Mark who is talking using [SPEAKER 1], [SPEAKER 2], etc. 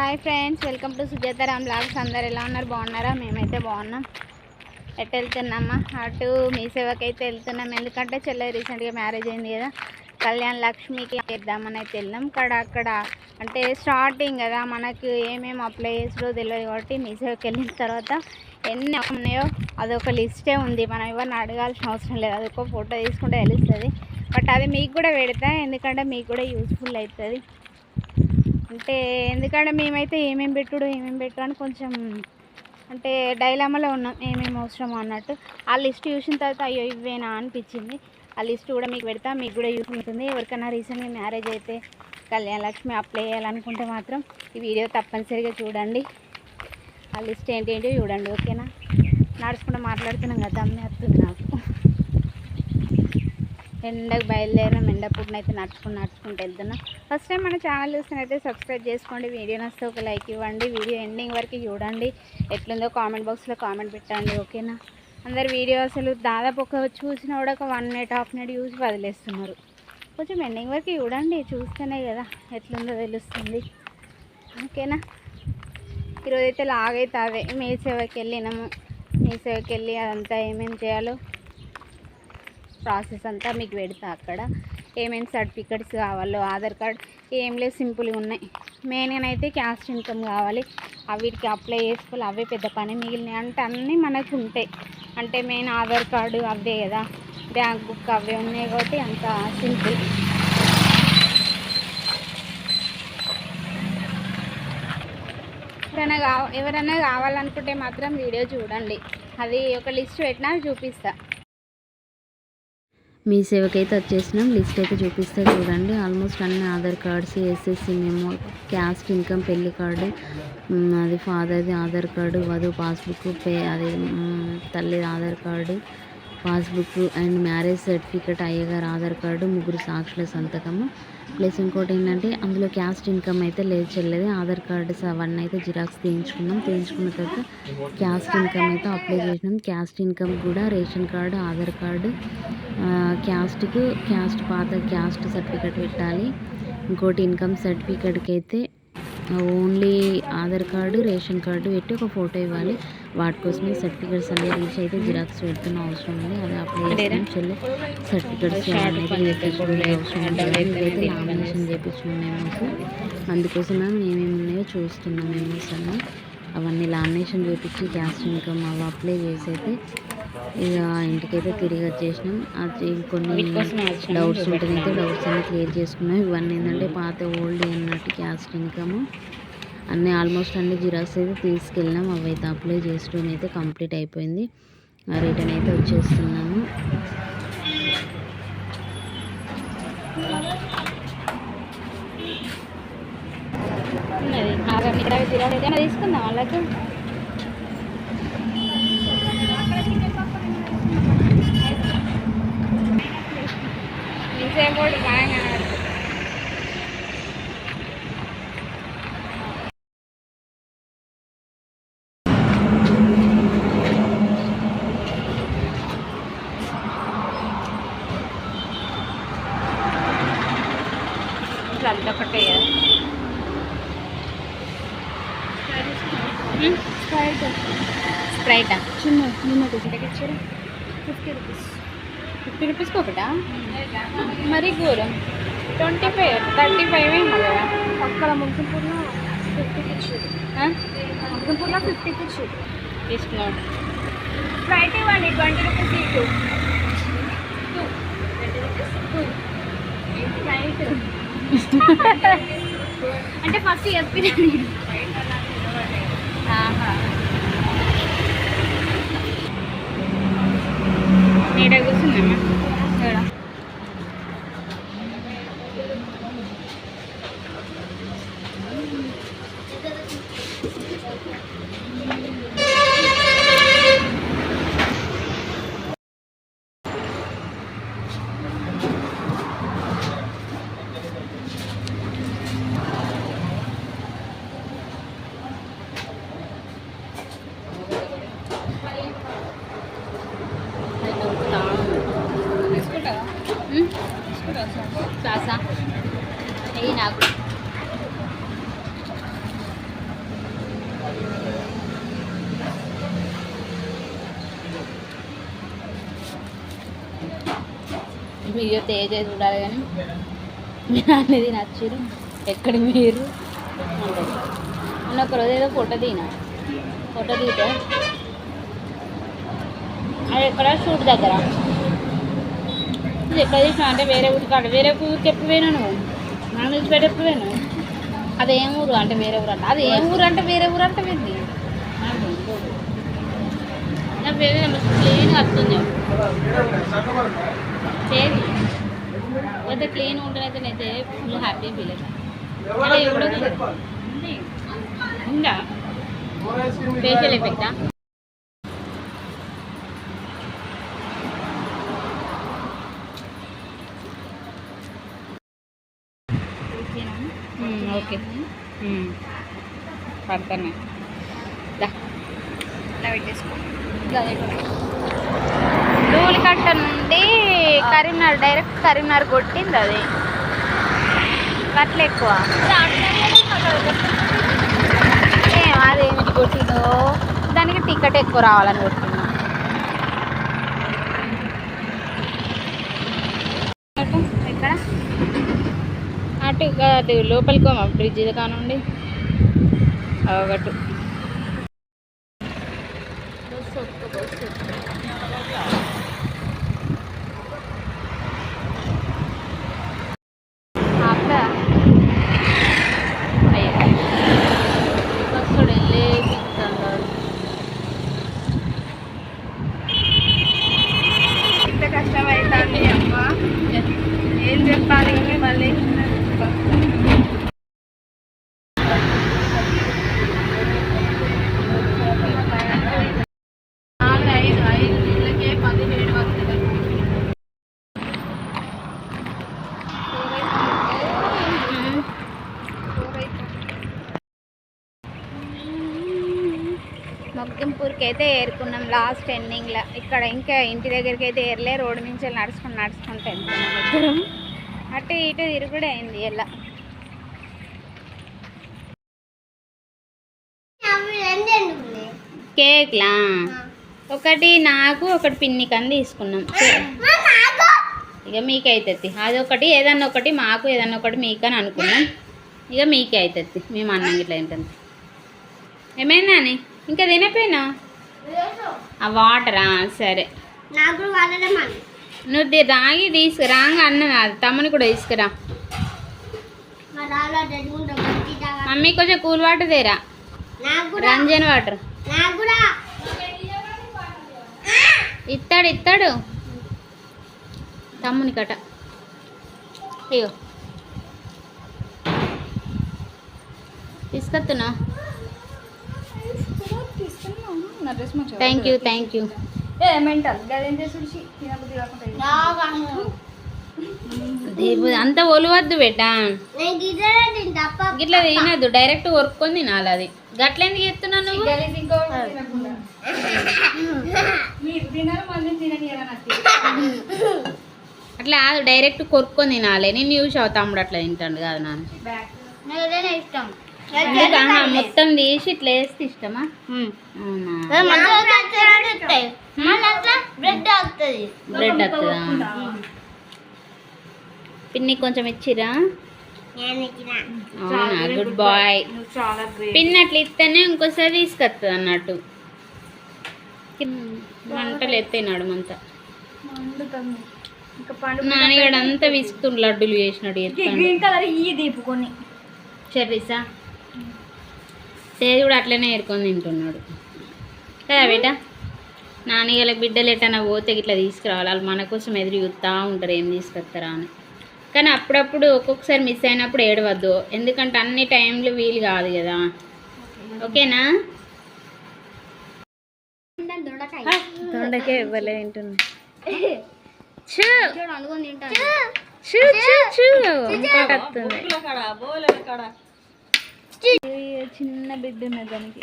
[SPEAKER 1] Hi friends welcome to Sujataram blogs అందరు ఎలా ఉన్నారు? బాగున్నారా? మేమైతే బాగున్నాం. ఎట్ వెళ్తున్నామా అటు మీ సేవకి అయితే వెళ్తున్నాం. ఎందుకంటే చెల్లె రీసెంట్గా మ్యారేజ్ అయింది కదా. కళ్యాణ్ లక్ష్మికి చేద్దామని అయితే వెళ్ళాం. అక్కడ అక్కడ అంటే స్టార్టింగ్ కదా మనకు ఏమేమి అప్లై చేసారో తెలియదు కాబట్టి మీ సేవకి వెళ్ళిన తర్వాత ఎన్ని ఉన్నాయో అదొక లిస్టే ఉంది. మనం ఎవరిని అడగాల్సిన అవసరం లేదు. అదొక ఫోటో తీసుకుంటే తెలుస్తుంది. బట్ అది మీకు కూడా పెడతా ఎందుకంటే మీకు కూడా యూస్ఫుల్ అవుతుంది. అంటే ఎందుకంటే మేమైతే ఏమేమి పెట్టుడు ఏమేమి పెట్టు అని కొంచెం అంటే డైలామాలో ఉన్నాం ఏమేమి అవసరం అన్నట్టు. ఆ లిస్ట్ చూసిన తర్వాత అయ్యో ఇవేనా అనిపించింది. ఆ లిస్ట్ కూడా మీకు పెడతా మీకు కూడా యూస్ ఉంటుంది ఎవరికైనా రీసెంట్గా మ్యారేజ్ అయితే కళ్యాణ లక్ష్మి అప్లై చేయాలనుకుంటే మాత్రం ఈ వీడియో తప్పనిసరిగా చూడండి. ఆ లిస్ట్ ఏంటి చూడండి ఓకేనా? నడుచుకుంటూ మాట్లాడుతున్నాం కదా అమ్మే వస్తుంది నాకు. ఎండకు బయలుదేరినాం ఎండ పుట్టిన అయితే నడుచుకుని నడుచుకుంటూ వెళ్తున్నాం. ఫస్ట్ టైం మన ఛానల్ చూస్తున్నైతే సబ్స్క్రైబ్ చేసుకోండి వీడియో నచ్చితే ఒక లైక్ ఇవ్వండి వీడియో ఎండింగ్ వరకు చూడండి. ఎట్లుందో కామెంట్ బాక్స్లో కామెంట్ పెట్టండి ఓకేనా అందరు వీడియో అసలు దాదాపు ఒక చూసిన కూడా ఒక వన్ మినిట్ హాఫ్ మినిట్ చూసి వదిలేస్తున్నారు. కొంచెం ఎండింగ్ వరకు చూడండి చూస్తేనే కదా ఎట్లుందో తెలుస్తుంది. ఓకేనా ఈరోజైతే లాగైతే అదే మీ సేవకి వెళ్ళినాము మీ సేవకి వెళ్ళి అదంతా ఏమేమి చేయాలో ప్రాసెస్ అంతా మీకు పెడతా అక్కడ. ఏమేమి సర్టిఫికెట్స్ కావాలో ఆధార్ కార్డ్ ఏం లేదు సింపుల్గా ఉన్నాయి. మెయిన్గా అయితే క్యాస్ట్ ఇన్కమ్ కావాలి. అవిటికి అప్లై చేసుకోవాలి. అవే పెద్ద పని మిగిలినాయి అంటే అన్నీ మనకు ఉంటాయి. అంటే మెయిన్ ఆధార్ కార్డు అవే కదా. బ్యాంక్ బుక్ అవే ఉన్నాయి కాబట్టి అంత సింపుల్. ఎవరైనా కావ ఎవరైనా కావాలనుకుంటే మాత్రం వీడియో చూడండి. అది ఒక లిస్ట్ పెట్టినా చూపిస్తాను
[SPEAKER 2] మీ సేవకైతే వచ్చేసినాం లిస్ట్ అయితే చూపిస్తే చూడండి. ఆల్మోస్ట్ అన్ని ఆధార్ కార్డ్స్ ఎస్ఎస్సి మేము క్యాస్ట్ ఇన్కమ్ పెళ్ళి కార్డు అది ఫాదర్ది ఆధార్ కార్డు వధువు పాస్బుక్ పే అది తల్లిది తల్లి Aadhaar card passbook and marriage certificate అయ్యగారు ఆధార్ కార్డు ముగ్గురు సాక్షుల సంతకము. ప్లస్ ఇంకోటి ఏంటంటే అందులో క్యాస్ట్ ఇన్కమ్ అయితే లేదు చెల్లెది. ఆధార్ కార్డ్స్ అవన్నీ అయితే జిరాక్స్ తీయించుకున్నాం. తీయించుకున్న తర్వాత క్యాస్ట్ ఇన్కమ్ అయితే అప్లై చేసినాం. క్యాస్ట్ ఇన్కమ్ కూడా రేషన్ కార్డు ఆధార్ కార్డు క్యాస్ట్కు క్యాస్ట్ పాత క్యాస్ట్ సర్టిఫికేట్ పెట్టాలి. ఇంకోటి ఇన్కమ్ సర్టిఫికేట్కి అయితే only Aadhaar card ration card పెట్టి ఒక ఫోటో ఇవ్వాలి. వాటి కోసమే సర్టిఫికేట్స్ అన్ని రీచ్ అయితే జిరాక్స్ పెడుతున్న అవసరం ఉంది. అది అప్లై చెల్లి సర్టిఫికేట్స్ అవసరం నామినేషన్ చేయించుకున్నాం మేము అందుకోసం మేము ఏమేమి ఉన్నాయో చూస్తున్నాం మేము అన్ని అవన్నీ లామినేషన్ చేపించి క్యాస్ట్ ఇన్కమ్ అవి అప్లై చేసి అయితే ఇక ఇంటికైతే తిరిగి వచ్చేసినాం. అది కొన్ని డౌట్స్ ఉంటుంది అయితే డౌట్స్ అన్ని క్లియర్ చేసుకున్నాం. ఇవన్నీ ఏంటంటే పాత ఓల్డ్ అన్నట్టు క్యాస్ట్ ఇన్కమ్ అన్నీ ఆల్మోస్ట్ అన్ని జిరాక్స్ అయితే తీసుకెళ్ళినాం. అవి అయితే అప్లై చేసుకోవడం అయితే కంప్లీట్ అయిపోయింది. రిటర్న్ అయితే వచ్చేస్తున్నాము
[SPEAKER 1] తీసుకుందాం వాళ్ళకు బాగా ఇట్లా అదొకటే కదా స్ప్రైట్. స్ప్రైటా?
[SPEAKER 3] చిన్న నిన్నటి ఇచ్చారు? Fifty rupees.
[SPEAKER 1] ఫిఫ్టీ రూపీస్కి ఒకటా? మరీ ఘోరం. ట్వంటీ ఫైవ్ థర్టీ ఫైవ్ ఏమో కదా.
[SPEAKER 3] పక్కన ముగ్గుపూర్లో ఫిఫ్టీకి ఇచ్చారు? ముగ్గుపూర్లో ఫిఫ్టీకి ఇచ్చారు
[SPEAKER 1] తీసుకున్నాం
[SPEAKER 3] స్ప్రైట్ ఇవ్వండి ట్వంటీ రూపీస్ ఇటు స్ప్రైట్ అంటే ఫస్ట్ చెప్పిన
[SPEAKER 1] నాకు మీరు తేజ ఉండాలి కానీ మీరు అనేది నచ్చారు ఎక్కడ మీరు మొన్న ఒకరోజు ఏదో ఫోటో తీనా ఫోటో తీతే అది ఎక్కడ షూట్ దగ్గర ఇది ఎక్కడ అంటే వేరే ఊరికి కాదు. వేరే ఊరికి ఎప్పుడు పోయినా నువ్వు? నన్ను విడిచిపెట్టి ఎప్పుడు పోయినావు? అది ఏం ఊరు అంటే వేరే ఊరు అంటే. అది ఏం ఊరు అంటే వేరే ఊరు అంటే వింది నా పేరు క్లీన్ వస్తుంది చేది అయితే క్లీన్ ఉంటేనైతే నేనైతే ఫుల్ హ్యాపీ ఫీల్ అవుతాను ఉందా ఫేషియల్ ఎఫెక్టా పడతానే. దా. ధూళికట్ట నుండి కరీంనగర్ డైరెక్ట్ కరీంనగర్ కొట్టింది అది. గట్ల ఎక్కువ. అదేమిటి కొట్టిందో? దానికి టికెట్ ఎక్కువ రావాలని కొట్టింది. ఎక్కడ? అటు లోపలికి బ్రిడ్జ్ కానుండి ఒకటి దగ్గరికి అయితే ఏరుకున్నాం లాస్ట్ ఎండింగ్లో ఇక్కడ ఇంకా ఇంటి దగ్గరికి అయితే ఏరలే రోడ్డు నుంచి వెళ్ళి నడుచుకుని నడుచుకుంటూ వెళ్తున్నాం ఇద్దరం. అటు ఇటు తిరుగుడు అయింది ఇలా. కేక్లా? ఒకటి నాకు ఒకటి పిన్నికి తీసుకున్నాం. ఇక మీకే అవుతుంది అది ఒకటి ఏదన్నా ఒకటి మాకు ఏదన్నా ఒకటి మీకు అని అనుకున్నాం. ఇక మీకే అవుతుంది మేము అన్నం ఇట్లా ఏంటంటే ఏమైందా అని ఇంకా తినపోయినా ఆ వాటరా సరే. నువ్వు రాగి తీసుకురా అన్నది అది తమ్ముని కూడా తీసుకురా. మమ్మీ కొంచెం కూల్ వాటర్ తేరా. రంజన్ వాటర్. ఇస్తాడు ఇస్తాడు తమ్ముని కట. అయ్యో తీసుకొస్తున్నా
[SPEAKER 3] నా డ్రెస్ మంచిగా
[SPEAKER 1] థ్యాంక్ యూ థ్యాంక్ యూ
[SPEAKER 3] ఏ మెంటల్ గదేం
[SPEAKER 1] అంత ఒలవద్దు
[SPEAKER 3] అప్ప
[SPEAKER 1] గిట్లా తినద్దు డైరెక్ట్ కొరుక్కొని తినాలి అది. గట్ల ఎందుకు ఎత్తున్నావు నువ్వు అట్లా కాదు డైరెక్ట్ కొరుక్కొని తినాలి. నేను చూసావు తమ్ముడు అట్లా తింటాడు కాదు నాన్న.
[SPEAKER 3] ఇష్టం.
[SPEAKER 1] మొత్తం తీసి ఇట్లా వేస్తే ఇష్టమా? అవునా?
[SPEAKER 3] బ్రెడ్ అవుతుంది
[SPEAKER 1] బ్రెడ్ వస్తుందా పిన్ని కొంచెం ఇచ్చిరా? అవునా? గుడ్ బాయ్
[SPEAKER 3] నువ్వు చాలా గ్రేట్
[SPEAKER 1] పిన్ అట్లా ఇస్తేనే ఇంకోసారి తీసుకొస్తుంది అన్నట్టు. మంటలు ఎత్తినాడు మంత
[SPEAKER 3] వండుతుంది ఇంకా పండు
[SPEAKER 1] నాన్నగాడు అంతా విసుకుతుండు లడ్డూలు చేసినాడు చెర్రీసా? తేజ్ కూడా అట్లనే ఏరుకొని తింటున్నాడు. కదా బేట? నాన్నగాళ్ళకి బిడ్డలు ఎట్టన్నా పోతే ఇట్లా తీసుకురావాలి. వాళ్ళు మన కోసం ఎదురు చూస్తూ ఉంటారు ఏం తీసుకొస్తారా అని. కానీ అప్పుడప్పుడు ఒక్కొక్కసారి మిస్ అయినప్పుడు ఏడవద్దు. ఎందుకంటే అన్ని టైంలు వీలు కాదు కదా. ఓకేనా? దొండకే ఇవ్వలే తింటున్నా చూ చూ చూ చిన్న బిడ్డ ఉన్నది దానికి